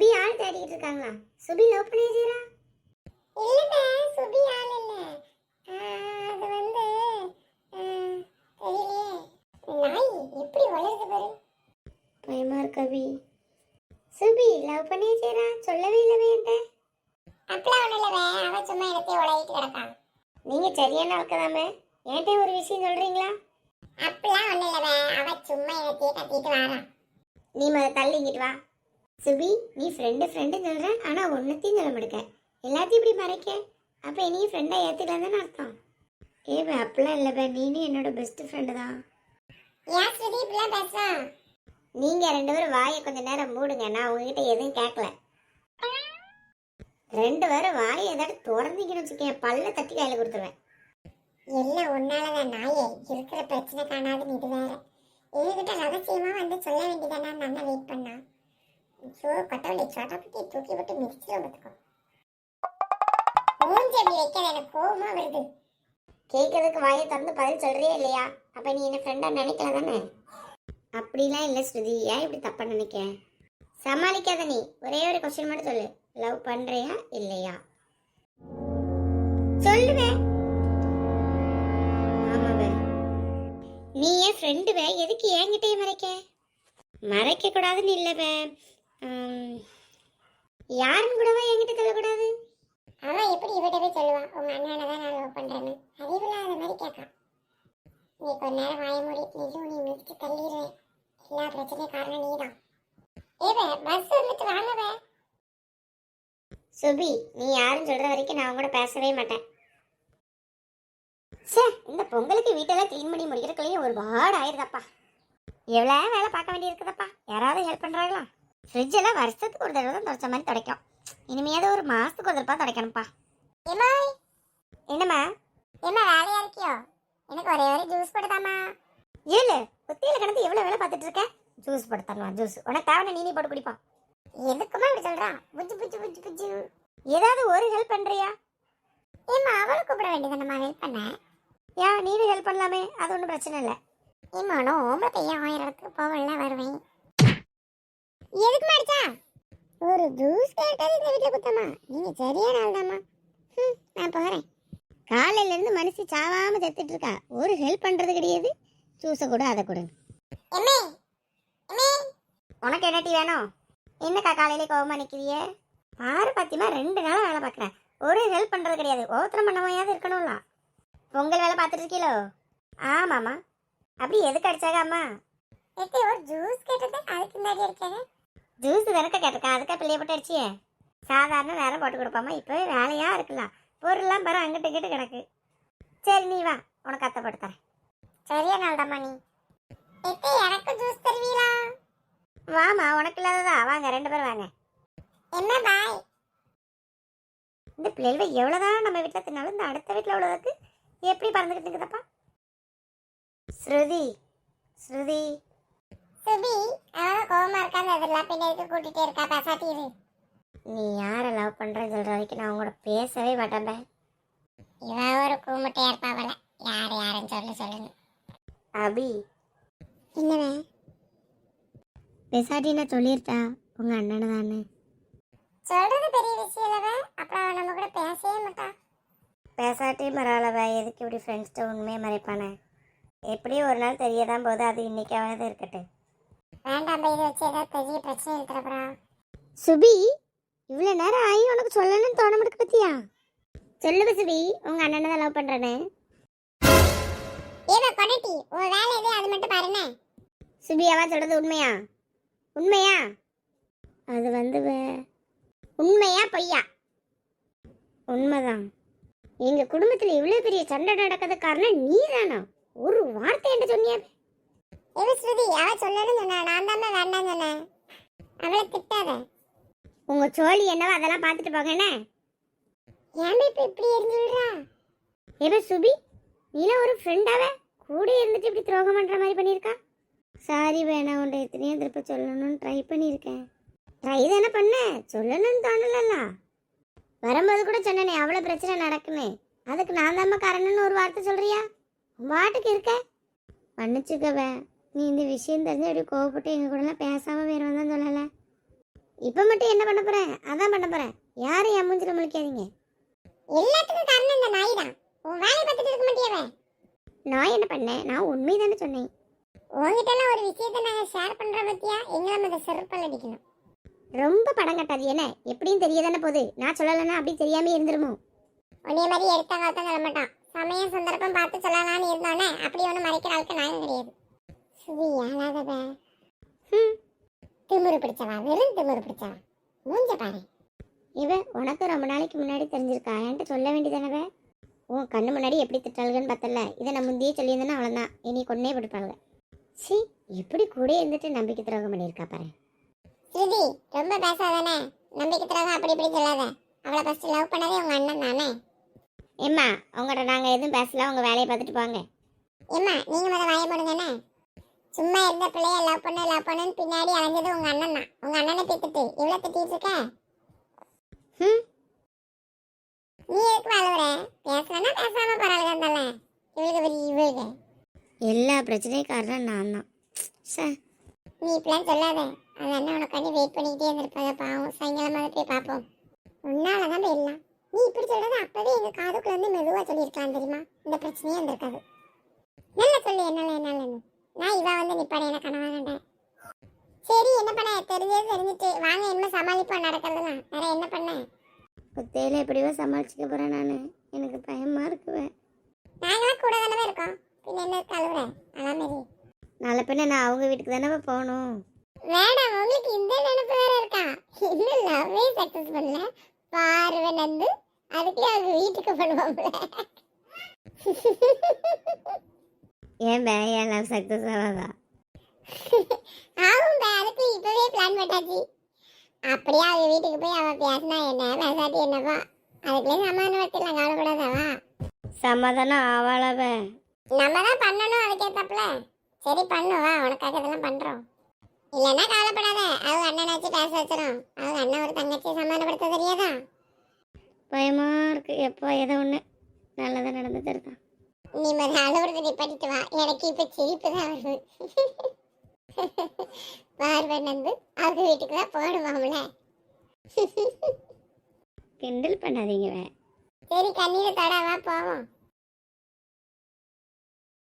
சுபி ஆள் தேடிட்டு இருக்காங்களா? சுபி லவ் பண்ணி செய்யறா இல்லைங்க சுபி ஆள் இல்ல. அது வந்து தெரியலையே. நாய் எப்படி வளருது பாரு. பயமா அபி. சுபி லவ் பண்ணி செய்யறா சொல்லவே இல்லவே என்கிட்ட. அப்பலாம் ஒண்ணும் இல்லவே அவ சும்மா இடத்தையே உலகிட்டு கிடக்கான் நீங்க சரியான ஆட்கதாமே என்கிட்ட ஒரு விஷயம் சொல்றீங்களா? அப்பலாம் ஒண்ணும் இல்லவே அவ சும்மா இடத்தையே கத்திட்டு வாரான் நீ மத தள்ளிங்கிட்டு வா. சுபி நீ ஃப்ரெண்டு ஃப்ரெண்டு சொல்ற ஆனா ஒன்னத்தையும் சொல்ல மாட்டேக்க எல்லாத்தையும் இப்படி மறைக்க? அப்ப நீ ஃப்ரெண்டா ஏத்துக்கலாம் தானே அர்த்தம். ஏ பே, அப்பெல்லாம் இல்லை பே நீனும் என்னோட பெஸ்ட் ஃப்ரெண்டு தான். ஏன் சுதி இப்படிலாம் பேசுறான் நீங்க ரெண்டு பேரும் வாயை கொஞ்ச நேரம் மூடுங்க நான் உங்ககிட்ட எதுவும் கேட்கல ரெண்டு பேரும் வாயை ஏதாவது திறந்தீங்கன்னு வச்சுக்கேன் பல்ல தட்டி கையில கொடுத்துருவேன். எல்லாம் உன்னாலதான் நாயே. இருக்கிற பிரச்சனை காணாதுன்னு இது வேற எங்ககிட்ட ரகசியமா வந்து சொல்ல வேண்டியதானே நான் வெயிட் பண்ணா ஐயோ கட்டவளை தூக்கி விட்டு மிதிச்சிடும் பார்த்துக்கோ மூஞ்சி வைக்க எனக்கு கோவமா வருது. கேட்கறதுக்கு வாயை திறந்து பதில் சொல்றியா இல்லையா? அப்ப நீ என்ன ஃப்ரெண்டா நினைக்கல தானே? அப்படிலாம் இல்லை ஸ்ருதி. ஏன் இப்படி தப்பா நினைக்க? சமாளிக்காத நீ. ஒரே ஒரு கொஸ்டின் மட்டும் சொல்லு. லவ் பண்றியா இல்லையா? சொல்லுவேன் ஆமாவே. நீ என் ஃப்ரெண்டு வே? எதுக்கு என்கிட்டயே மறைக்க? மறைக்க கூடாதுன்னு இல்லவே யாருன்னு கூடவா என்கிட்ட சொல்லக்கூடாது? அவன் எப்படி இவட்ட போய் சொல்லுவான் உங்க அண்ணனை தான் நான் லவ் பண்றேன்னு. அறிவில்லாத மாதிரி கேட்கான் நீ கொஞ்ச நேரம் வாய மூடி நிஜம் நீ மிதிச்சு தள்ளிடுவேன் எல்லா பிரச்சனையும் காரணம் நீதான். ஏவ பஸ் வந்துட்டு வாங்கவே சுபி நீ யாரும் சொல்ற வரைக்கும் நான் கூட பேசவே மாட்டேன். சே இந்த பொங்கலுக்கு வீட்டெல்லாம் க்ளீன் பண்ணி முடிக்கிறக்குள்ளேயே ஒரு பாடு ஆயிருதப்பா. எவ்வளோ வேலை பார்க்க வேண்டியிருக்குதப்பா? யாராவது ஹெல்ப் பண்ணுறாங்களா ஃப்ரிட்ஜ் எல்லாம் வருஷத்துக்கு ஒரு தடவை தான் துடைச்ச மாதிரி துடைக்கும். இனிமையாவது ஒரு மாதத்துக்கு ஒரு தடவை துடைக்கணும்ப்பா. ஏமா என்னம்மா? என்ன வேலையா இருக்கியோ? எனக்கு ஒரே ஒரு ஜூஸ் போட்டுதாம்மா. ஏழு குத்தியில கிடந்து எவ்வளோ வேலை பார்த்துட்டு இருக்க? ஜூஸ் போட்டு தரலாம் ஜூஸ் உனக்கு தேவை நீனே போட்டு குடிப்பா எதுக்குமா இப்படி சொல்றான் புஜ்ஜு புஜ்ஜு புஜ்ஜு புஜ்ஜு. ஏதாவது ஒரு ஹெல்ப் பண்றியா? ஏம்மா அவளை கூப்பிட வேண்டியதானம்மா ஹெல்ப் பண்ண? ஏன் நீனும் ஹெல்ப் பண்ணலாமே. அது ஒன்றும் பிரச்சனை இல்லை. ஏமானோ ஓம்பளை பையன் ஆயிரம் இடத்துக்கு போவல வருவேன். எதுக்கு மாடிச்சா? ஒரு ஜூஸ் கேட்டது இந்த வீட்டில் குத்தமா நீங்க சரியான ஆள் தாம்மா ம், நான் போகிறேன் காலையில இருந்து மனுஷி சாவாம செத்துட்டு இருக்கா. ஒரு ஹெல்ப் பண்றது கிடையாது. ஜூஸை கூட அதை கொடு. உனக்கு என்ன டீ வேணும்? என்னக்கா காலையில கோவமா நிக்கிறிய? பாரு பாத்தியமா ரெண்டு நாளா வேலை பார்க்குறேன் ஒரு ஹெல்ப் பண்றது கிடையாது. ஒவ்வொருத்தரும் பண்ணவையாவது இருக்கணும்ல. பொங்கல் வேலை பார்த்துட்டு இருக்கீங்களோ ஆமாம்மா. அப்படி எதுக்கு அடிச்சாங்க அம்மா? ஒரு ஜூஸ் கேட்டது அதுக்கு முன்னாடி இருக்காங்க ஜூஸ் வெனக்க கேட்டிருக்கேன். அதுக்காக பிள்ளைய போட்டு அடிச்சியே. சாதாரண வேலை போட்டு கொடுப்பாமா? இப்போவே வேலையாக இருக்கலாம். பொருள்லாம் பாரு அங்கிட்டு இங்கிட்டு கிடக்கு. சரி நீ வா. உனக்கு அத்தைப்பட்டு தரேன். சரியா நாள்தாம்மா நீ. எனக்கு ஜூஸ் தருவீங்களா வாமா உனக்கு இல்லாததா? வாங்க ரெண்டு பேரும் வாங்க. என்ன பாய்? இந்த பிள்ளைகள் எவ்வளோதான் நம்ம வீட்டில் தின்னாலும் இந்த அடுத்த வீட்டில் உள்ளதுக்கு எப்படி பறந்துக்கிட்டு இருக்குதப்பா ஸ்ருதி ஸ்ருதி. சுபி அவன் கோவமா இருக்காது அதெல்லாம் பின்னாடி கூட்டிட்டே இருக்கா பேசாட்டிரு நீ யாரை லவ் பண்றேன்னு சொல்ற வரைக்கும் நான் உங்களோட பேசவே மாட்டேன் இவன் ஒரு கூமுட்டையா இருப்பா போல. யார் யாருன்னு சொல்ல சொல்லுங்க. அபி. என்னவே பேசாட்டி நான் சொல்லிருட்டா உங்க அண்ணனை தானே சொல்றது பெரிய விஷயம் இல்லவே அப்புறம் அவன் நம்ம கூட பேசவே மாட்டான். பேசாட்டி பரவாயில்லவா எதுக்கு இப்படி ஃப்ரெண்ட்ஸ்கிட்ட உண்மையை மறைப்பானே? எப்படியும் ஒரு நாள் தெரியதான் போது அது இன்னைக்காவது இருக்கட்டும். வேண்டாம் இதை வச்சு ஏதாவது பெரிய பிரச்சனை இருக்கிறப்பா சுபி இவ்வளோ நேரம் ஆகி உனக்கு சொல்லணும்னு தோண மாட்டேக்கு பத்தியா? சொல்லுங்க சுபி உங்க அண்ணனை தான் லவ் பண்றேன்னு. ஏதோ கொடட்டி உன் வேலை எது அது மட்டும் பாருங்க சுபி அவ சொல்றது உண்மையா? உண்மையா? அது வந்து வே- உண்மையா பொய்யா? உண்மைதான். எங்க குடும்பத்துல இவ்வளவு பெரிய சண்டை நடக்கிறது காரணம் நீ தானா ஒரு வார்த்தை என்ன சொன்னியா? எவ ஸ்ருதி அவ சொல்லணும்னு சொன்னா நான் தான் வேண்டாம் சொன்னேன். அவளை திட்டாத. உங்க சோழி என்னவோ அதெல்லாம் பார்த்துட்டு போங்க என்ன? ஏன் இப்ப இப்படி இருந்துடுறா எவ சுபி நீல ஒரு ஃப்ரெண்டாவ கூட இருந்துட்டு இப்படி துரோகம் பண்ற மாதிரி பண்ணியிருக்கா? சாரி வேணாம் உன்னை எத்தனையோ திருப்ப சொல்லணும்னு ட்ரை பண்ணியிருக்கேன். ட்ரை தானே பண்ண? சொல்லணும்னு தோணலல்ல. வரும்போது கூட சொன்னனே அவ்வளோ பிரச்சனை நடக்குன்னு. அதுக்கு நான் தாம்மா காரணம்னு ஒரு வார்த்தை சொல்றியா? உன் பாட்டுக்கு இருக்க? மன்னிச்சுக்கவே. நீ இந்த விஷயம் தெரிஞ்சு அப்படி கோவப்பட்டு எங்க கூடலாம் பேசாம வேற வந்தான் சொல்லல. இப்போ மட்டும் என்ன பண்ண போறேன் அதான் பண்ண போறேன் யாரும் என் மூஞ்சில முழிக்காதீங்க. எல்லாத்துக்கும் காரணம் இந்த நாய் தான். உன் வேலையை பார்த்துட்டு இருக்க மாட்டியாவே நான் என்ன பண்ணேன்? நான் உண்மை தானே சொன்னேன். உங்ககிட்ட எல்லாம் ஒரு விஷயத்தை நாங்க ஷேர் பண்ற பத்தியா? எங்களை நம்ம அதை செருப்பால் அடிக்கணும். ரொம்ப படம் கட்டாது. என்ன? எப்படியும் தெரிய தானே போகுது. நான் சொல்லலைன்னா அப்படி தெரியாம இருந்துருமோ? உன்னைய மாதிரி எடுத்த காலத்தான் சொல்ல மாட்டான் சமயம் சந்தர்ப்பம் பார்த்து சொல்லலாம்னு இருந்தோன்னே அப்படி ஒன்றும் மறைக்கிற ஆளுக்கு நாங்கள் கிடையாது. சுதி ஏழாதவ ஹம். திமிரு பிடிச்சவா வெறும் திமிரு பிடிச்சவா? மூஞ்ச பாரு. இவ உனக்கு ரொம்ப நாளைக்கு முன்னாடி தெரிஞ்சிருக்கா என்கிட்ட சொல்ல வேண்டியதானவ? உன் கண்ணு முன்னாடி எப்படி திட்டாளுகன்னு பார்த்தல இதை நான் முந்தையே சொல்லியிருந்தேன்னா அவ்வளோதான் இனி கொன்னே விடுப்பாளுங்க சி எப்படி கூட இருந்துட்டு நம்பிக்கை துரோகம் பண்ணியிருக்கா பாரு. சுதி ரொம்ப பேசாதானே? நம்பிக்கை திறகம் அப்படி இப்படி சொல்லாத. அவளை ஃபர்ஸ்ட் லவ் பண்ணதே உங்க அண்ணன் தானே? ஏம்மா அவங்கள்ட்ட நாங்கள் எதுவும் பேசல உங்கள் வேலையை பார்த்துட்டு போங்க. ஏம்மா நீங்க முத வாய போடுங்கண்ணே சும்மா இருந்த பிள்ளைய லவ் பண்ணு லவ் பண்ணுன்னு பின்னாடி அலைஞ்சது உங்க அண்ணன் தான். உங்க அண்ணனை திட்டுட்டு. இவ்வளவு திட்டிட்டு இருக்க? ம் நீ எதுக்கு அழுவுற பேசலன்னா பேசாம பரவாயில்ல இருந்தால இவளுக்கு பெரிய இவளுக்கு. எல்லா பிரச்சனையும் காரணம் நான் தான். சார் நீ இப்படிலாம் சொல்லாத. அது அண்ணன் உனக்காண்டி வெயிட் பண்ணிக்கிட்டே இருந்திருப்பாங்க பாவம். சாயங்காலமாக போய் பார்ப்போம். உன்னால தான் எல்லாம். நீ இப்படி சொல்றத அப்பவே எங்க காதுக்குள்ள இருந்து மெதுவா சொல்லியிருக்கலாம் தெரியுமா? இந்த பிரச்சனையே இருந்திருக்காது நல்லா சொல்லு என்னால என்னாலன்னு. நான் இவ வந்து நிப்பாட என்ன கனவா கண்டேன். சரி என்ன பண்ண? தெரிஞ்சது தெரிஞ்சுட்டு வாங்க என்ன சமாளிப்போம் நடக்கிறதுலாம். வேற என்ன பண்ண? குத்தையில் எப்படியோ சமாளிச்சுக்க போகிறேன் நான்? எனக்கு பயமாக இருக்குவேன் நாங்களாம் கூட தானே இருக்கோம். பின்ன என்ன கழுவுற? அதான் மாரி. நாளை பின்ன நான் அவங்க வீட்டுக்கு தானே போகணும். மேடம் உங்களுக்கு இந்த நினைப்பு வேற இருக்கா? இன்னும் லவ்வே சக்சஸ் பண்ணல பார்வை நந்து அதுக்கு அவங்க வீட்டுக்கு பண்ணுவாங்களே ஏன் பே என் லவ் சக்ஸஸ் ஆகாதா ஆகும் பே அதுக்கு இப்பவே பிளான் பண்ணாச்சு அப்படியே அவங்க வீட்டுக்கு போய் அவ பேசினா என்ன? பேசாட்டி என்னப்பா? அதுக்குள்ளே சமாதானப்படுத்திடலாம் கவலைப்படாதவா? சமாதானம் ஆவாளவே நம்ம தான் பண்ணணும் அதுக்கேத்தாப்புல. சரி பண்ணுவா உனக்காக இதெல்லாம் பண்றோம். இல்லைன்னா கவலைப்படாத. அவங்க அண்ணனாச்சும் பேச வச்சிடும் அவங்க அண்ணன் ஒரு தங்கச்சி சமாதானப்படுத்த தெரியாதா? பயமாக இருக்கு. எப்போ ஏதோ ஒன்று நல்லதாக நடந்துட்டு இருக்கான் நீ மத அழுவுறது நிப்பாட்டிட்டு வா. எனக்கு இப்ப சிரிப்பு தான் வருது. பார்வன் வந்து அவங்க வீட்டுக்கு தான் போடுவாங்கள கிண்டல் பண்ணாதீங்க வே சரி கண்ணீரை தடவா போவோம்.